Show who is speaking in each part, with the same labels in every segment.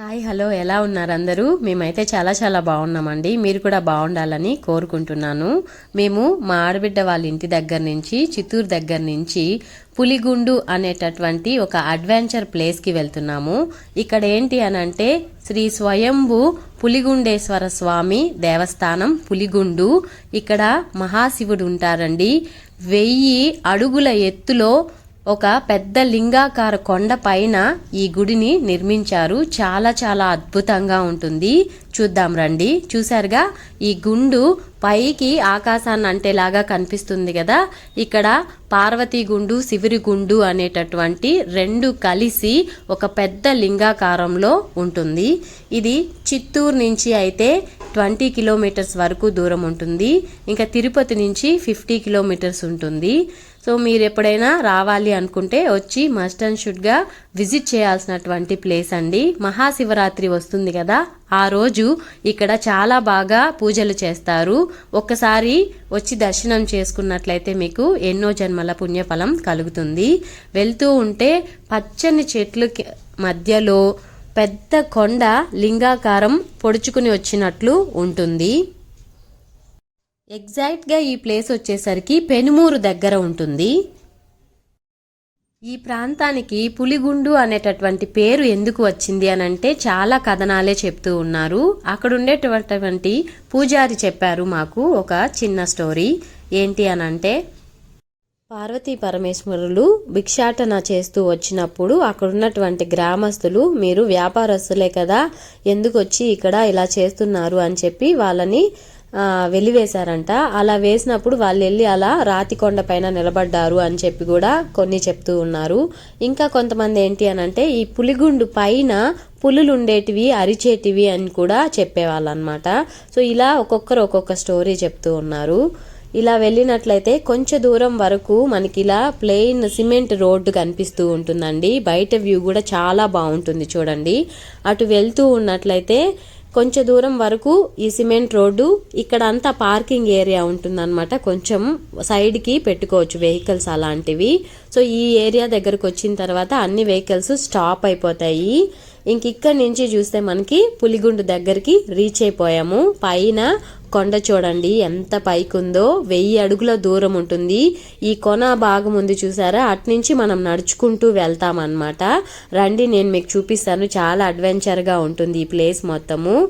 Speaker 1: Hi hello ఎలా ఉన్నారు అందరూ? మేమైతే చాలా చాలా బాగున్నామండి. మీరు కూడా బాగుండాలని కోరుకుంటున్నాను. మేము మా ఆడబిడ్డ వాళ్ళ ఇంటి దగ్గర నుంచి చిత్తూరు దగ్గర నుంచి పులిగుండు అనేటటువంటి ఒక అడ్వెంచర్ ప్లేస్కి వెళ్తున్నాము. ఇక్కడ ఏంటి అనంటే శ్రీ స్వయంభు పులిగుండేశ్వర స్వామి దేవస్థానం పులిగుండు. ఇక్కడ మహాశివుడు ఉంటారండి. వెయ్యి అడుగుల ఎత్తులో ఒక పెద్ద లింగాకార కొండ పైన ఈ గుడిని నిర్మించారు. చాలా చాలా అద్భుతంగా ఉంటుంది. చూద్దాం రండి. చూసారుగా ఈ గుండు పైకి ఆకాశాన్ని అంటేలాగా కనిపిస్తుంది కదా. ఇక్కడ పార్వతీ గుండు శివురి గుండు అనేటటువంటి రెండు కలిసి ఒక పెద్ద లింగాకారంలో ఉంటుంది. ఇది చిత్తూరు నుంచి అయితే ట్వంటీ కిలోమీటర్స్ వరకు దూరం ఉంటుంది. ఇంకా తిరుపతి నుంచి ఫిఫ్టీ కిలోమీటర్స్ ఉంటుంది. సో మీరు ఎప్పుడైనా రావాలి అనుకుంటే వచ్చి మస్ట్ అండ్ షుడ్గా విజిట్ చేయాల్సినటువంటి ప్లేస్ అండి. మహాశివరాత్రి వస్తుంది కదా ఆ రోజు ఇక్కడ చాలా బాగా పూజలు చేస్తారు. ఒక్కసారి వచ్చి దర్శనం చేసుకున్నట్లయితే మీకు ఎన్నో జన్మల పుణ్యఫలం కలుగుతుంది. వెళ్తూ ఉంటే పచ్చని చెట్లు మధ్యలో పెద్ద కొండ లింగాకారం పొడుచుకుని వచ్చినట్లు ఉంటుంది. ఎగ్జాక్ట్గా ఈ ప్లేస్ వచ్చేసరికి పెనుమూరు దగ్గర ఉంటుంది. ఈ ప్రాంతానికి పులిగుండు అనేటటువంటి పేరు ఎందుకు వచ్చింది అని అంటే చాలా కథనాలే చెప్తూ ఉన్నారు. అక్కడ ఉండేటటువంటి పూజారి చెప్పారు మాకు ఒక చిన్న స్టోరీ. ఏంటి అని అంటే పార్వతీ పరమేశ్వరులు భిక్షాటన చేస్తూ వచ్చినప్పుడు అక్కడ ఉన్నటువంటి గ్రామస్తులు మీరు వ్యాపారస్తులే కదా ఎందుకు వచ్చి ఇక్కడ ఇలా చేస్తున్నారు? అని చెప్పి వాళ్ళని వెలివేశారంట అలా వేసినప్పుడు వాళ్ళు వెళ్ళి అలా రాతి కొండ పైన నిలబడ్డారు అని చెప్పి కూడా కొన్ని చెప్తూ ఉన్నారు. ఇంకా కొంతమంది ఏంటి అని అంటే ఈ పులిగుండు పైన పులులు ఉండేటివి అరిచేటివి అని కూడా చెప్పేవాళ్ళు అనమాట సో ఇలా ఒక్కొక్కరు ఒక్కొక్క స్టోరీ చెప్తూ ఉన్నారు. ఇలా వెళ్ళినట్లయితే కొంచెం దూరం వరకు మనకి ఇలా ప్లెయిన్ సిమెంట్ రోడ్డు కనిపిస్తూ ఉంటుందండి. బయట వ్యూ కూడా చాలా బాగుంటుంది చూడండి. అటు వెళ్తూ ఉన్నట్లయితే కొంచెం దూరం వరకు ఈ సిమెంట్ రోడ్డు ఇక్కడ అంతా పార్కింగ్ ఏరియా ఉంటుందన్నమాట. కొంచెం సైడ్కి పెట్టుకోవచ్చు వెహికల్స్ అలాంటివి. సో ఈ ఏరియా దగ్గరకు వచ్చిన తర్వాత అన్ని వెహికల్స్ స్టాప్ అయిపోతాయి. ఇంక ఇక్కడ నుంచి చూస్తే మనకి పులిగుండు దగ్గరికి రీచ్ అయిపోయాము. పైన కొండ చూడండి ఎంత పైకుందో. వెయ్యి అడుగుల దూరం ఉంటుంది. ఈ కొన భాగం ఉంది చూసారా? అట్నుంచి మనం నడుచుకుంటూ వెళ్తామన్నమాట. రండి నేను మీకు చూపిస్తాను. చాలా అడ్వెంచర్గా ఉంటుంది ఈ ప్లేస్ మొత్తము.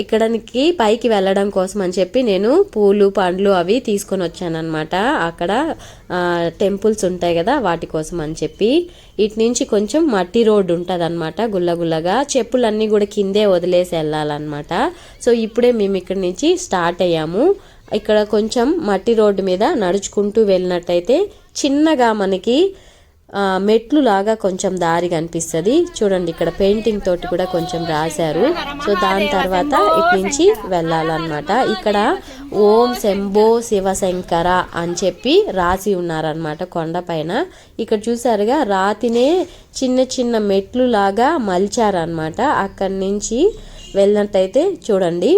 Speaker 1: ఇక్కడికి పైకి వెళ్ళడం కోసం అని చెప్పి నేను పూలు పండ్లు అవి తీసుకొని వచ్చానమాట అక్కడ టెంపుల్స్ ఉంటాయి కదా వాటి కోసం అని చెప్పి. ఇటు నుంచి కొంచెం మట్టి రోడ్డు ఉంటుంది అనమాట గుల్లగుల్లగా చెప్పులన్నీ కూడా కిందే వదిలేసి వెళ్ళాలన్నమాట. సో ఇప్పుడే మేము ఇక్కడి నుంచి స్టార్ట్ అయ్యాము. ఇక్కడ కొంచెం మట్టి రోడ్డు మీద నడుచుకుంటూ వెళ్ళినట్టయితే చిన్నగా మనకి మెట్లు లాగా కొంచెం దారి కనిపిస్తుంది. చూడండి ఇక్కడ పెయింటింగ్ తోటి కూడా కొంచెం రాశారు. సో దాని తర్వాత ఇటు నుంచి వెళ్ళాలన్నమాట. ఇక్కడ ఓం శంభో శివశంకర అని చెప్పి రాసి ఉన్నారనమాట కొండపైన ఇక్కడ చూసారుగా రాతినే చిన్న చిన్న మెట్లు లాగా మలిచారనమాట అక్కడి నుంచి వెళ్ళినట్టయితే చూడండి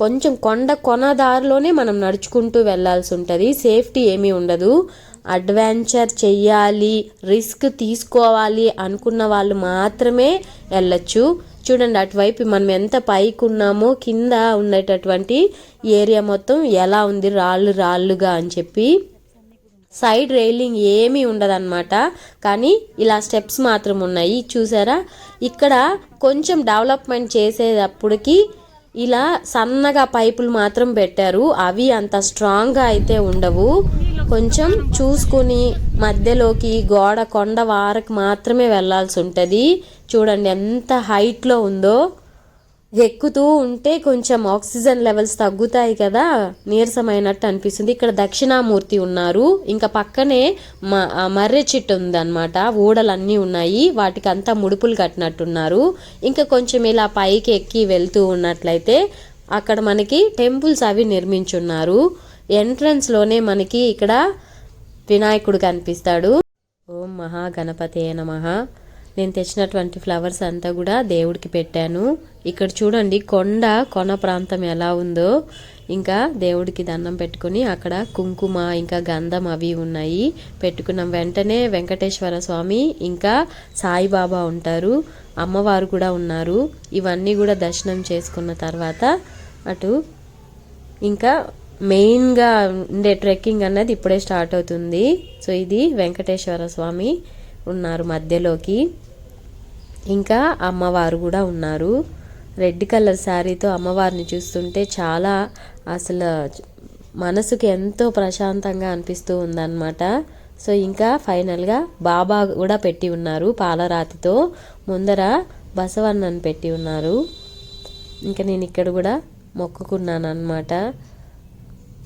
Speaker 1: కొంచెం కొండ కొన దారిలోనే మనం నడుచుకుంటూ వెళ్ళాల్సి ఉంటుంది. సేఫ్టీ ఏమీ ఉండదు. అడ్వెంచర్ చెయ్యాలి రిస్క్ తీసుకోవాలి అనుకున్న వాళ్ళు మాత్రమే వెళ్ళచ్చు. చూడండి అటువైపు మనం ఎంత పైకి ఉన్నామో కింద ఉండేటటువంటి ఏరియా మొత్తం ఎలా ఉంది రాళ్ళు రాళ్ళుగా అని చెప్పి. సైడ్ రైలింగ్ ఏమీ ఉండదన్నమాట. కానీ ఇలా స్టెప్స్ మాత్రం ఉన్నాయి. చూసారా? ఇక్కడ కొంచెం డెవలప్మెంట్ చేసేటప్పటికి ఇలా సన్నగా పైపులు మాత్రం పెట్టారు. అవి అంత స్ట్రాంగ్గా అయితే ఉండవు. కొంచెం చూసుకుని మధ్యలోకి గోడ కొండ వారకు మాత్రమే వెళ్ళాల్సి ఉంటుంది. చూడండి ఎంత హైట్లో ఉందో. ఎక్కుతూ ఉంటే కొంచెం ఆక్సిజన్ లెవెల్స్ తగ్గుతాయి కదా. నీరసమైనట్టు అనిపిస్తుంది. ఇక్కడ దక్షిణామూర్తి ఉన్నారు. ఇంకా పక్కనే మర్రె చెట్టు ఉందన్నమాట. ఊడలన్నీ ఉన్నాయి. వాటికి అంతా ముడుపులు కట్టినట్టున్నారు. ఇంకా కొంచెం ఇలా పైకి ఎక్కి వెళ్తూ ఉన్నట్లయితే అక్కడ మనకి టెంపుల్స్ అవి నిర్మించున్నారు. ఎంట్రన్స్లోనే మనకి ఇక్కడ వినాయకుడు కనిపిస్తాడు. ఓం మహాగణపతి నమ. నేను తెచ్చినటువంటి ఫ్లవర్స్ అంతా కూడా దేవుడికి పెట్టాను. ఇక్కడ చూడండి కొండ కొన ప్రాంతం ఎలా ఉందో. ఇంకా దేవుడికి దండం పెట్టుకుని అక్కడ కుంకుమ ఇంకా గంధం అవి ఉన్నాయి. పెట్టుకున్నాం. వెంటనే వెంకటేశ్వర స్వామి ఇంకా సాయిబాబా ఉంటారు. అమ్మవారు కూడా ఉన్నారు. ఇవన్నీ కూడా దర్శనం చేసుకున్న తర్వాత అటు ఇంకా మెయిన్గా ఉండే ట్రెక్కింగ్ అన్నది ఇప్పుడే స్టార్ట్ అవుతుంది. సో ఇది వెంకటేశ్వర స్వామి ఉన్నారు మధ్యలోకి. ఇంకా అమ్మవారు కూడా ఉన్నారు. రెడ్ కలర్ శారీతో అమ్మవారిని చూస్తుంటే చాలా అసలు మనసుకు ఎంతో ప్రశాంతంగా అనిపిస్తూ ఉందన్నమాట. సో ఇంకా ఫైనల్గా బాబా కూడా పెట్టి ఉన్నారు పాలరాతితో. ముందర బసవన్నని పెట్టి ఉన్నారు. ఇంకా నేను ఇక్కడ కూడా మొక్కుకున్నాను అనమాట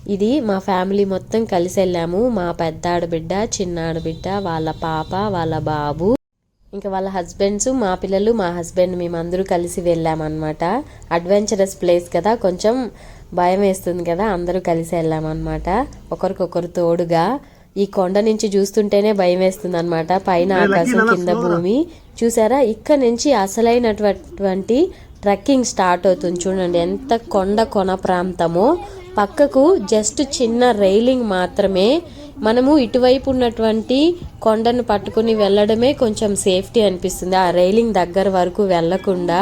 Speaker 1: ఇది మా ఫ్యామిలీ మొత్తం కలిసి వెళ్ళాము. మా పెద్ద ఆడబిడ్డ చిన్న ఆడబిడ్డ వాళ్ళ పాప వాళ్ళ బాబు ఇంకా వాళ్ళ హస్బెండ్స్ మా పిల్లలు మా హస్బెండ్ మేమందరూ కలిసి వెళ్ళామన్నమాట. అడ్వెంచరస్ ప్లేస్ కదా. కొంచెం భయం వేస్తుంది కదా. అందరూ కలిసి వెళ్ళామన్నమాట. ఒకరికొకరు తోడుగా. ఈ కొండ నుంచి చూస్తుంటేనే భయం వేస్తుంది అనమాట పైన ఆకాశం కింద భూమి. చూసారా? ఇక్కడ నుంచి అసలైనటువంటి ట్రెక్కింగ్ స్టార్ట్ అవుతుంది. చూడండి ఎంత కొండ కొన ప్రాంతమో. పక్కకు జస్ట్ చిన్న రైలింగ్ మాత్రమే. మనము ఇటువైపు ఉన్నటువంటి కొండను పట్టుకుని వెళ్ళడమే కొంచెం సేఫ్టీ అనిపిస్తుంది. ఆ రైలింగ్ దగ్గర వరకు వెళ్ళకుండా.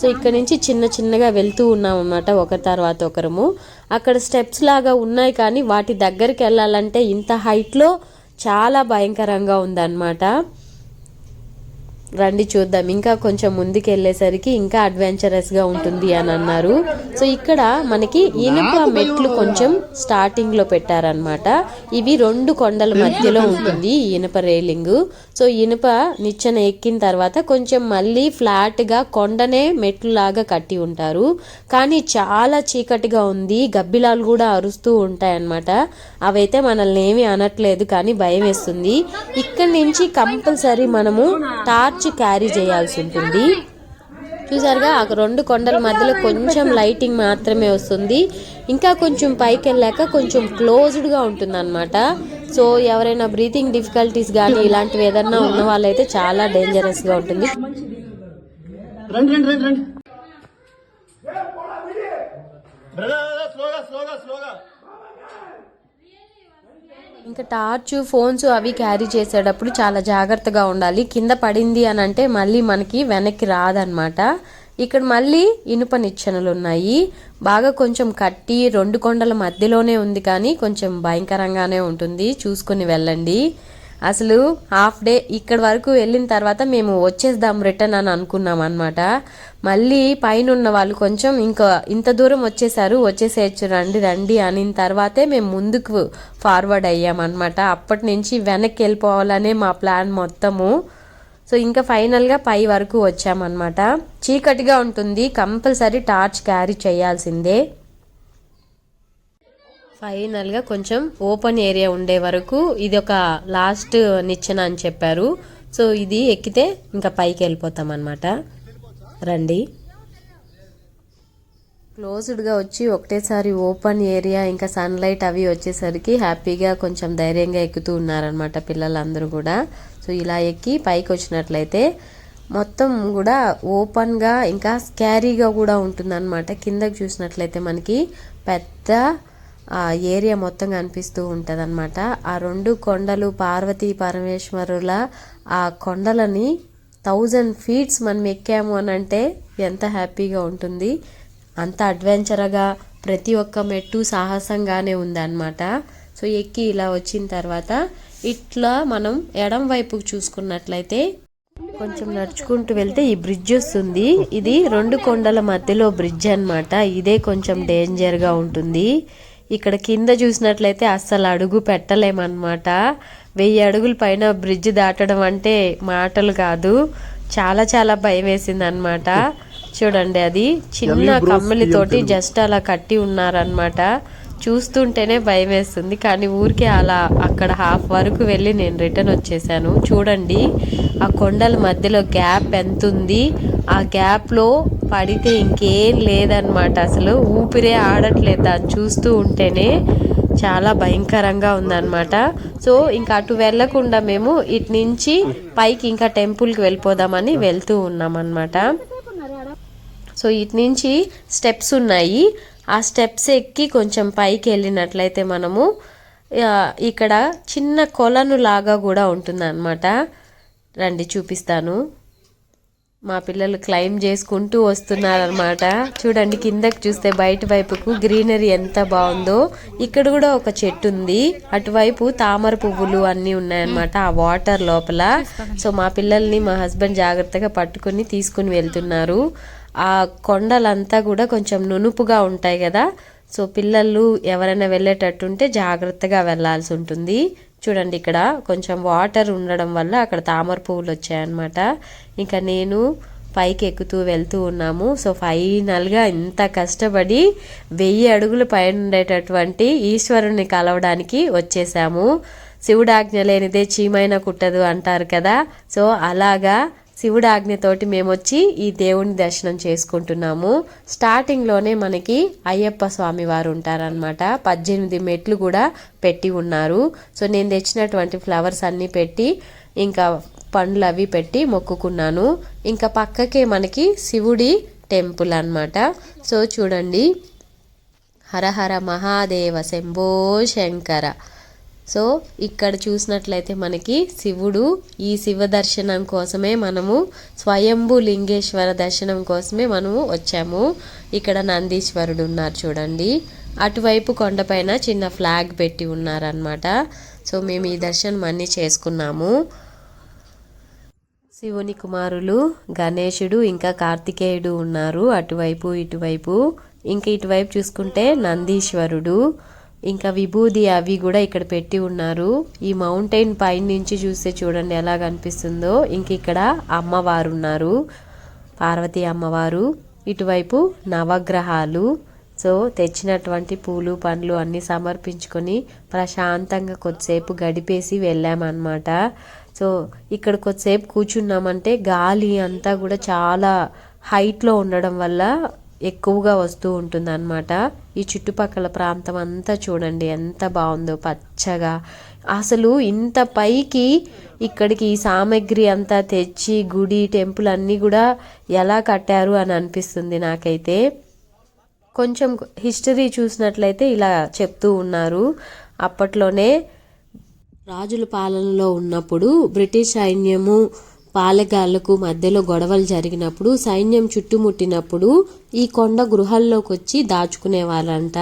Speaker 1: సో ఇక్కడ నుంచి చిన్న చిన్నగా వెళ్తూ ఉన్నాం అన్నమాట ఒకరి తర్వాత ఒకరము. అక్కడ స్టెప్స్ లాగా ఉన్నాయి కానీ వాటి దగ్గరికి వెళ్ళాలంటే ఇంత హైట్లో చాలా భయంకరంగా ఉందన్నమాట. రండి చూద్దాం. ఇంకా కొంచెం ముందుకు వెళ్ళేసరికి ఇంకా అడ్వెంచరస్గా ఉంటుంది అని అన్నారు. సో ఇక్కడ మనకి ఇనుప మెట్లు కొంచెం స్టార్టింగ్లో పెట్టారనమాట ఇవి రెండు కొండల మధ్యలో ఉంటుంది ఇనుప రైలింగ్. సో ఇనుప నిచ్చెన ఎక్కిన తర్వాత కొంచెం మళ్ళీ ఫ్లాట్గా కొండనే మెట్లు లాగా కట్టి ఉంటారు. కానీ చాలా చీకటిగా ఉంది. గబ్బిలాలు కూడా అరుస్తూ ఉంటాయన్నమాట. అవైతే మనల్ని ఏమీ అనట్లేదు కానీ భయం వేస్తుంది. ఇక్కడి నుంచి కంపల్సరీ మనము టార్చ్ క్యారీ చేయాల్సి ఉంటుంది. చూసారుగా ఆ రెండు కొండల మధ్యలో కొంచెం లైటింగ్ మాత్రమే వస్తుంది. ఇంకా కొంచెం పైకి వెళ్ళాక కొంచెం క్లోజ్డ్గా ఉంటుంది అనమాట సో ఎవరైనా బ్రీతింగ్ డిఫికల్టీస్ కానీ ఇలాంటివి ఏదన్నా ఉన్న వాళ్ళైతే చాలా డేంజరస్గా ఉంటుంది.
Speaker 2: రండి రండి రండి రండి. స్లోగా స్లోగా స్లోగా
Speaker 1: ఇంకా టార్చ్ ఫోన్స్ అవి క్యారీ చేసేటప్పుడు చాలా జాగ్రత్తగా ఉండాలి. కింద పడింది అని అంటే మళ్ళీ మనకి వెనక్కి రాదనమాట. ఇక్కడ మళ్ళీ ఇనుప నిచ్చెనలు ఉన్నాయి బాగా కొంచెం కట్టి రెండు కొండల మధ్యలోనే ఉంది కానీ కొంచెం భయంకరంగానే ఉంటుంది. చూసుకొని వెళ్ళండి. అసలు హాఫ్ డే ఇక్కడ వరకు వెళ్ళిన తర్వాత మేము వచ్చేద్దాం రిటర్న్ అని అనుకున్నాం అనమాట మళ్ళీ పైన ఉన్న వాళ్ళు కొంచెం ఇంకా ఇంత దూరం వచ్చేసారు వచ్చేసేయచ్చు రండి రండి అనిన తర్వాతే మేము ముందుకు ఫార్వర్డ్ అయ్యామన్నమాట అప్పటి నుంచి వెనక్కి వెళ్ళిపోవాలనే మా ప్లాన్ మొత్తము. సో ఇంకా ఫైనల్గా పై వరకు వచ్చామన్నమాట చీకటిగా ఉంటుంది కంపల్సరీ టార్చ్ క్యారీ చేయాల్సిందే. ఫైనల్గా కొంచెం ఓపెన్ ఏరియా ఉండే వరకు ఇది ఒక లాస్ట్ నిచ్చెన అని చెప్పారు. సో ఇది ఎక్కితే ఇంకా పైకి వెళ్ళిపోతాం అనమాట రండి. క్లోజ్డ్గా వచ్చి ఒకటేసారి ఓపెన్ ఏరియా ఇంకా సన్లైట్ అవి వచ్చేసరికి హ్యాపీగా కొంచెం ధైర్యంగా ఎక్కుతూ ఉన్నారనమాట పిల్లలందరూ కూడా. సో ఇలా ఎక్కి పైకి వచ్చినట్లయితే మొత్తం కూడా ఓపెన్గా ఇంకా స్కారీగా కూడా ఉంటుందన్నమాట. కిందకి చూసినట్లయితే మనకి పెద్ద ఏరియా మొత్తం కనిపిస్తూ ఉంటుంది అనమాట ఆ రెండు కొండలు పార్వతీ పరమేశ్వరుల ఆ కొండలని థౌజండ్ ఫీట్స్ మనం ఎక్కాము అని అంటే ఎంత హ్యాపీగా ఉంటుంది. అంత అడ్వెంచర్గా ప్రతి ఒక్క మెట్టు సాహసంగానే ఉందన్నమాట. సో ఎక్కి ఇలా వచ్చిన తర్వాత ఇట్లా మనం ఎడం వైపుకు చూసుకున్నట్లయితే కొంచెం నడుచుకుంటూ వెళ్తే ఈ బ్రిడ్జ్ వస్తుంది. ఇది రెండు కొండల మధ్యలో బ్రిడ్జ్ అనమాట ఇదే కొంచెం డేంజర్గా ఉంటుంది. ఇక్కడ కింద చూసినట్లయితే అస్సలు అడుగు పెట్టలేమన్నమాట. వెయ్యి అడుగుల పైన బ్రిడ్జ్ దాటడం అంటే మాటలు కాదు. చాలా చాలా భయం వేసింది అనమాట చూడండి అది. చిన్న కమ్మలితోటి జస్ట్ అలా కట్టి ఉన్నారనమాట చూస్తుంటేనే భయం వేస్తుంది. కానీ ఊరికే అలా అక్కడ హాఫ్ వరకు వెళ్ళి నేను రిటర్న్ వచ్చేసాను. చూడండి ఆ కొండల మధ్యలో గ్యాప్ ఎంత ఉంది ఆ గ్యాప్లో పడితే ఇంకేం లేదనమాట అసలు ఊపిరే ఆడట్లేదు. దాన్ని చూస్తూ ఉంటేనే చాలా భయంకరంగా ఉందన్నమాట. సో ఇంకా అటు వెళ్ళకుండా మేము ఇటు నుంచి పైకి ఇంకా టెంపుల్కి వెళ్ళిపోదామని వెళ్తూ ఉన్నాం అనమాట సో ఇటు నుంచి స్టెప్స్ ఉన్నాయి. ఆ స్టెప్స్ ఎక్కి కొంచెం పైకి వెళ్ళినట్లయితే మనము ఇక్కడ చిన్న కొలను లాగా కూడా ఉంటుంది రండి చూపిస్తాను. మా పిల్లలు క్లైమ్ చేసుకుంటూ వస్తున్నారనమాట చూడండి కిందకి చూస్తే బయట వైపుకు గ్రీనరీ ఎంత బాగుందో. ఇక్కడ కూడా ఒక చెట్టు ఉంది. అటువైపు తామర పువ్వులు అన్నీ ఉన్నాయన్నమాట ఆ వాటర్ లోపల. సో మా పిల్లల్ని మా హస్బెండ్ జాగ్రత్తగా పట్టుకొని తీసుకుని వెళ్తున్నారు. ఆ కొండలంతా కూడా కొంచెం నునుపుగా ఉంటాయి కదా. సో పిల్లలు ఎవరైనా వెళ్ళేటట్టుంటే జాగ్రత్తగా వెళ్ళాల్సి ఉంటుంది. చూడండి ఇక్కడ కొంచెం వాటర్ ఉండడం వల్ల అక్కడ తామర పువ్వులు వచ్చాయన్నమాట. ఇంకా నేను పైకి ఎక్కుతూ వెళ్తూ ఉన్నాము. సో ఫైనల్గా ఇంత కష్టపడి వెయ్యి అడుగులు పైన ఉండేటటువంటి ఈశ్వరుని కలవడానికి వచ్చేసాము. శివుడు ఆజ్ఞ లేనిదే చీమైన కుట్టదు అంటారు కదా. సో అలాగా శివుడు ఆజ్ఞతోటి మేము వచ్చి ఈ దేవుని దర్శనం చేసుకుంటున్నాము. స్టార్టింగ్లోనే మనకి అయ్యప్ప స్వామి వారు ఉంటారనమాట పద్దెనిమిది మెట్లు కూడా పెట్టి ఉన్నారు. సో నేను తెచ్చినటువంటి ఫ్లవర్స్ అన్నీ పెట్టి ఇంకా పండ్లు అవి పెట్టి మొక్కుకున్నాను. ఇంకా పక్కకే మనకి శివుడి టెంపుల్ అన్నమాట. సో చూడండి. హరహర మహాదేవ శంభో శంకర. సో ఇక్కడ చూసినట్లయితే మనకి శివుడు ఈ శివ దర్శనం కోసమే మనము స్వయంభు లింగేశ్వర దర్శనం కోసమే మనము వచ్చాము. ఇక్కడ నందీశ్వరుడు ఉన్నారు చూడండి. అటువైపు కొండపైన చిన్న ఫ్లాగ్ పెట్టి ఉన్నారనమాట సో మేము ఈ దర్శనం అన్నీ చేసుకున్నాము. శివుని కుమారులు గణేశుడు ఇంకా కార్తికేయుడు ఉన్నారు అటువైపు ఇటువైపు. ఇంకా ఇటువైపు చూసుకుంటే నందీశ్వరుడు. ఇంకా విభూది అవి కూడా ఇక్కడ పెట్టి ఉన్నారు. ఈ మౌంటైన్ పైన నుంచి చూస్తే చూడండి ఎలా కనిపిస్తుందో ఇంక ఇక్కడ అమ్మవారు ఉన్నారు. పార్వతీ అమ్మవారు. ఇటువైపు నవగ్రహాలు. సో తెచ్చినటువంటి పూలు పండ్లు అన్నీ సమర్పించుకొని ప్రశాంతంగా కొద్దిసేపు గడిపేసి వెళ్ళామన్నమాట. సో ఇక్కడ కొద్దిసేపు కూర్చున్నామంటే గాలి అంతా కూడా చాలా హైట్లో ఉండడం వల్ల ఎక్కువగా వస్తూ ఉంటుందన్నమాట. ఈ చుట్టుపక్కల ప్రాంతం అంతా చూడండి ఎంత బాగుందో పచ్చగా. అసలు ఇంత పైకి ఇక్కడికి ఈ సామాగ్రి అంతా తెచ్చి గుడి టెంపుల్ అన్నీ కూడా ఎలా కట్టారు అని అనిపిస్తుంది నాకైతే. కొంచెం హిస్టరీ చూసినట్లయితే ఇలా చెప్తూ ఉన్నారు. అప్పట్లోనే రాజుల పాలనలో ఉన్నప్పుడు బ్రిటిష్ సైన్యము పాలెగాళ్ళకు మధ్యలో గొడవలు జరిగినప్పుడు సైన్యం చుట్టుముట్టినప్పుడు ఈ కొండ గృహాల్లోకి వచ్చి దాచుకునేవారంట.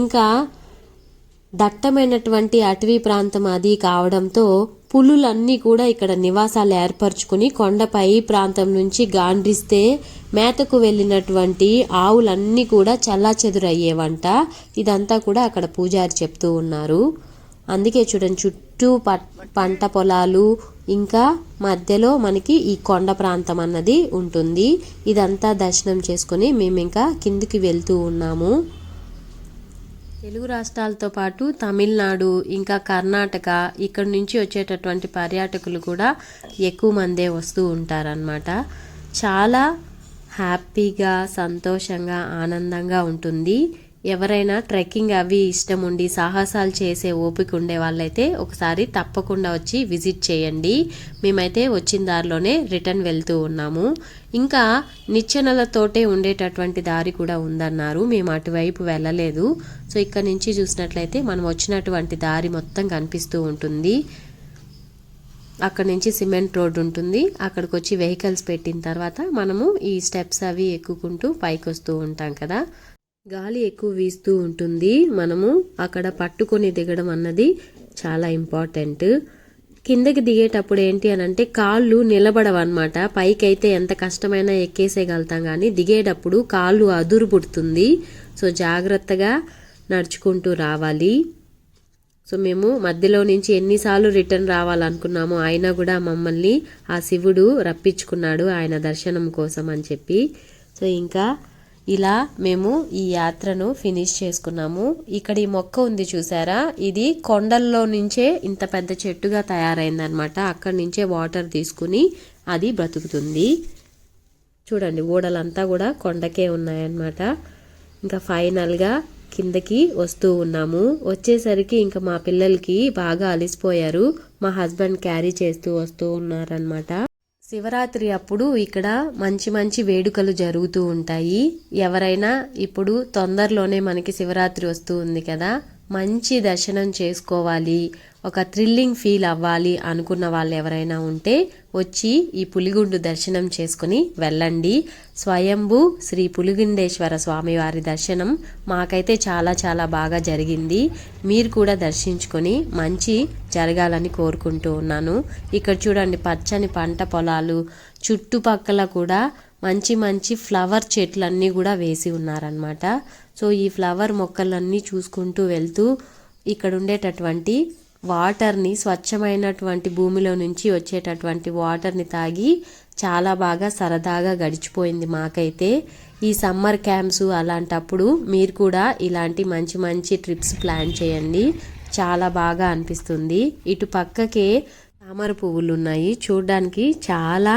Speaker 1: ఇంకా దట్టమైనటువంటి అటవీ ప్రాంతం అది కావడంతో పులులన్నీ కూడా ఇక్కడ నివాసాలు ఏర్పరచుకుని కొండపై ప్రాంతం నుంచి గాండ్రిస్తే మేతకు వెళ్ళినటువంటి ఆవులన్నీ కూడా చల్లాచెదురయ్యేవంట. ఇదంతా కూడా అక్కడ పూజారి చెప్తూ ఉన్నారు. అందుకే చూడండి చుట్టూ పంట పొలాలు ఇంకా మధ్యలో మనకి ఈ కొండ ప్రాంతం అన్నది ఉంటుంది. ఇదంతా దర్శనం చేసుకుని మేము ఇంకా కిందికి వెళ్తూ ఉన్నాము. తెలుగు రాష్ట్రాలతో పాటు తమిళనాడు ఇంకా కర్ణాటక ఇక్కడ నుంచి వచ్చేటటువంటి పర్యాటకులు కూడా ఎక్కువ మందే వస్తూ ఉంటారనమాట చాలా హ్యాపీగా సంతోషంగా ఆనందంగా ఉంటుంది. ఎవరైనా ట్రెక్కింగ్ అవి ఇష్టం ఉండి సాహసాలు చేసే ఓపిక ఉండే వాళ్ళైతే ఒకసారి తప్పకుండా వచ్చి విజిట్ చేయండి. మేమైతే వచ్చిన దారిలోనే రిటర్న్ వెళ్తూ ఉన్నాము. ఇంకా నిచ్చెనలతోటే ఉండేటటువంటి దారి కూడా ఉందన్నారు. మేము అటువైపు వెళ్ళలేదు. సో ఇక్కడ నుంచి చూసినట్లయితే మనం వచ్చినటువంటి దారి మొత్తం కనిపిస్తూ ఉంటుంది. అక్కడ నుంచి సిమెంట్ రోడ్ ఉంటుంది. అక్కడికి వచ్చి వెహికల్స్ పెట్టిన తర్వాత మనము ఈ స్టెప్స్ అవి ఎక్కుకుంటూ పైకి వస్తూ ఉంటాం కదా. గాలి ఎక్కువ వీస్తూ ఉంటుంది. మనము అక్కడ పట్టుకొని దిగడం అన్నది చాలా ఇంపార్టెంట్. కిందకి దిగేటప్పుడు ఏంటి అని అంటే కాళ్ళు నిలబడవన్నమాట. పైకైతే ఎంత కష్టమైనా ఎక్కేసేయగలుగుతాం కానీ దిగేటప్పుడు కాళ్ళు అదురు పుడుతుంది. సో జాగ్రత్తగా నడుచుకుంటూ రావాలి. సో మేము మధ్యలో నుంచి ఎన్నిసార్లు రిటర్న్ రావాలనుకున్నామో అయినా కూడా మమ్మల్ని ఆ శివుడు రప్పించుకున్నాడు ఆయన దర్శనం కోసం అని చెప్పి. సో ఇంకా ఇలా మేము ఈ యాత్రను ఫినిష్ చేసుకున్నాము. ఇక్కడ ఈ మొక్క ఉంది చూసారా? ఇది కొండల్లో నుంచే ఇంత పెద్ద చెట్టుగా తయారైందనమాట అక్కడి నుంచే వాటర్ తీసుకుని అది బ్రతుకుతుంది. చూడండి ఊడలంతా కూడా కొండకే ఉన్నాయన్నమాట. ఇంకా ఫైనల్గా కిందకి వస్తూ ఉన్నాము. వచ్చేసరికి ఇంకా మా పిల్లలకి బాగా అలిసిపోయారు. మా హస్బెండ్ క్యారీ చేస్తూ వస్తూ ఉన్నారనమాట శివరాత్రి అప్పుడు ఇక్కడ మంచి మంచి వేడుకలు జరుగుతూ ఉంటాయి. ఎవరైనా ఇప్పుడు తొందరలోనే మనకి శివరాత్రి వస్తూ ఉంది కదా. మంచి దర్శనం చేసుకోవాలి ఒక థ్రిల్లింగ్ ఫీల్ అవ్వాలి అనుకున్న వాళ్ళు ఎవరైనా ఉంటే వచ్చి ఈ పులిగుండు దర్శనం చేసుకుని వెళ్ళండి. స్వయంభు శ్రీ పులిగుండేశ్వర స్వామివారి దర్శనం మాకైతే చాలా చాలా బాగా జరిగింది. మీరు కూడా దర్శించుకొని మంచి జరగాలని కోరుకుంటూ ఉన్నాను. ఇక్కడ చూడండి పచ్చని పంట పొలాలు చుట్టుపక్కల కూడా మంచి మంచి ఫ్లవర్ చెట్లన్నీ కూడా వేసి ఉన్నారనమాట సో ఈ ఫ్లవర్ మొక్కలన్నీ చూసుకుంటూ వెళ్తూ ఇక్కడ ఉండేటటువంటి వాటర్ని స్వచ్ఛమైనటువంటి భూమిలో నుంచి వచ్చేటటువంటి వాటర్ని తాగి చాలా బాగా సరదాగా గడిచిపోయింది మాకైతే. ఈ సమ్మర్ క్యాంప్స్ అలాంటప్పుడు మీరు కూడా ఇలాంటి మంచి మంచి ట్రిప్స్ ప్లాన్ చేయండి. చాలా బాగా అనిపిస్తుంది. ఇటు పక్కకే తామర పువ్వులు ఉన్నాయి చూడడానికి చాలా